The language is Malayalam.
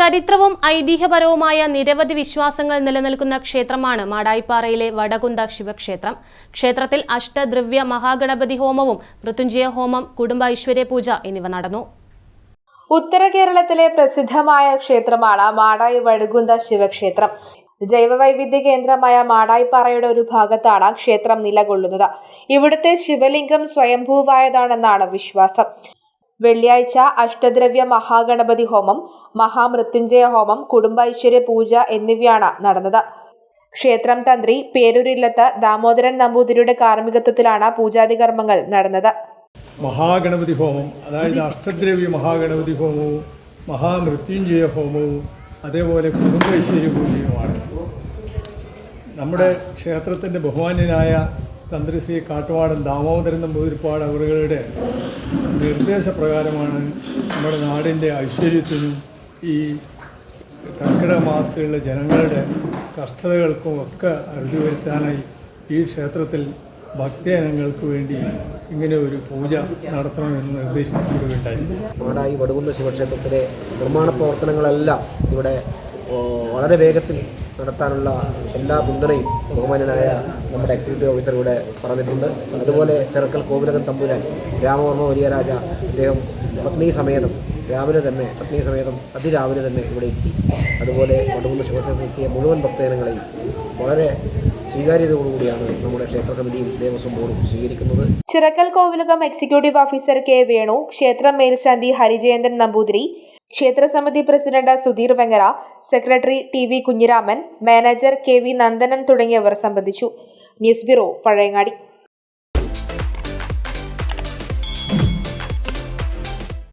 ചരിത്രവും ഐതിഹ്യപരവുമായ നിരവധി വിശ്വാസങ്ങൾ നിലനിൽക്കുന്ന ക്ഷേത്രമാണ് മാടായിപ്പാറയിലെ വടകുന്ത ശിവക്ഷേത്രം. ക്ഷേത്രത്തിൽ അഷ്ടദ്രവ്യ മഹാഗണപതി ഹോമവും മൃത്യുഞ്ജയ ഹോമം കുടുംബ ഐശ്വര്യ പൂജ എന്നിവ നടന്നു. ഉത്തര കേരളത്തിലെ പ്രസിദ്ധമായ ക്ഷേത്രമാണ് മാടായി വടുകുന്ത ശിവക്ഷേത്രം. ജൈവവൈവിധ്യ കേന്ദ്രമായ മാടായിപ്പാറയുടെ ഒരു ഭാഗത്താണ് ക്ഷേത്രം നിലകൊള്ളുന്നത്. ഇവിടുത്തെ ശിവലിംഗം സ്വയംഭൂവായതാണെന്നാണ് വിശ്വാസം. വെള്ളിയാഴ്ച അഷ്ടദ്രവ്യ മഹാഗണപതി ഹോമം മഹാമൃത്യുഞ്ജയ ഹോമം കുടുംബൈശ്വര്യ പൂജ എന്നിവയാണ് നടന്നത്. ക്ഷേത്രം തന്ത്രി പേരൂരില്ലത്ത് ദാമോദരൻ നമ്പൂതിരിയുടെ കാർമ്മികത്വത്തിലാണ് പൂജാതി കർമ്മങ്ങൾ നടന്നത്. മഹാഗണപതി ഹോമം അതായത് അഷ്ടദ്രവ്യ മഹാഗണപതി ഹോമവും മഹാമൃത്യുഞ്ജയ ഹോമവും അതേപോലെ കുടുംബൈശ്വര്യ പൂജയുമാണ്. നമ്മുടെ ക്ഷേത്രത്തിന്റെ ബഹുമാന്യനായ തന്ത്രി ശ്രീ കാട്ടുവാടൻ ദാമോദരൻ നമ്പൂതിരിപ്പാട് അവരുടെ നിർദ്ദേശപ്രകാരമാണ് നമ്മുടെ നാടിന്റെ ഐശ്വര്യത്തിനും ഈ കർക്കിടക മാസത്തിലുള്ള ജനങ്ങളുടെ കഷ്ടതകൾക്കും ഒക്കെ അറുതി വരുത്താനായി ഈ ക്ഷേത്രത്തിൽ ഭക്തജനങ്ങൾക്ക് വേണ്ടി ഇങ്ങനെ ഒരു പൂജ നടത്തണമെന്ന് നിർദ്ദേശിക്കപ്പെടുകയുണ്ടായി. മാടായി വടുകുന്ന ശിവക്ഷേത്രത്തിലെ നിർമ്മാണ പ്രവർത്തനങ്ങളെല്ലാം ഇവിടെ വളരെ വേഗത്തിൽ നടത്താനുള്ള എല്ലാ പിന്തുണയും ബഹുമാനനായ നമ്മുടെ എക്സിക്യൂട്ടീവ് ഓഫീസർ ഇവിടെ പറഞ്ഞിട്ടുണ്ട്. അതുപോലെ ചെറുക്കൽ കോവിലകൻ തമ്പുരാൻ രാമവർമ്മ വലിയ രാജ അദ്ദേഹം പത്നി സമേതം രാവിലെ തന്നെ പത്നി സമേതം അതിരാവിലെ തന്നെ ഇവിടെ എത്തി. അതുപോലെ വടുകുന്ന ക്ഷേത്രത്തിൽ എത്തിയ മുഴുവൻ ഭക്തജനങ്ങളെയും വളരെ സ്വീകാര്യതയോടുകൂടിയാണ് നമ്മുടെ ക്ഷേത്ര സമിതിയും ദേവസ്വം ബോർഡും സ്വീകരിക്കുന്നത്. Chirakkal Kovilakam executive officer K Venu ക്ഷേത്രം മേൽശാന്തി ഹരിജയന്തൻ നമ്പൂതിരി ക്ഷേത്ര സമിതി president Sudheer Vengara secretary T V Kunhiraman manager K V Nandanan തുടങ്ങിയവർ സംബന്ധിച്ചു. News bureau Pazhayangadi.